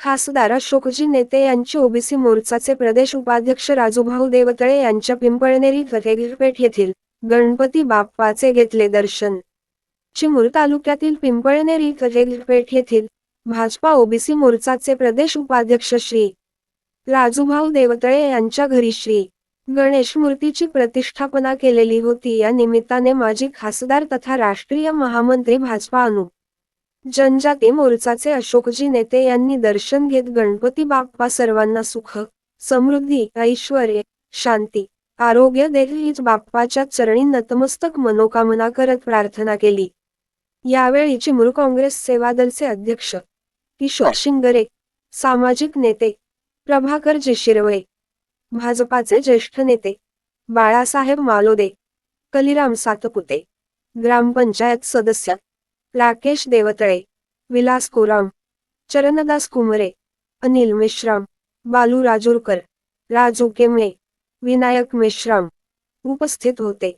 खासदार अशोकजी नेते यांचे ओबीसी मोर्चाचे प्रदेश उपाध्यक्ष राजूभाऊ देवतळे यांच्या पिंपळनेरी फतेगीरपेठ येथील गणपती बाप्पाचे घेतले दर्शन. चिमूर तालुक्यातील पिंपळनेरी फतेगीरपेठ येथील भाजपा ओबीसी मोर्चाचे प्रदेश उपाध्यक्ष श्री राजूभाऊ देवतळे यांच्या घरी श्री गणेश मूर्तीची प्रतिष्ठापना केलेली होती. या निमित्ताने माजी खासदार तथा राष्ट्रीय महामंत्री भाजपा अनु जनजाती मोर्चाचे अशोकजी नेते यांनी दर्शन घेत गणपती बाप्पा सर्वांना सुख समृद्धी ऐश्वर शांती आरोग्य देखील बाप्पाच्या चरणी नतमस्तक मनोकामना करत प्रार्थना केली. यावेळी चिमूर काँग्रेस सेवादलचे अध्यक्ष किशोर शिंगरे सामाजिक नेते प्रभाकर शिरवळे भाजपाचे ज्येष्ठ नेते बाळासाहेब मालोदे कलिराम सातपुते ग्रामपंचायत सदस्य राकेश देवतळे विलास कोराम चरणदास कुमरे अनिल मेश्राम बालू राजूरकर राजू केमळे विनायक मेश्राम उपस्थित होते.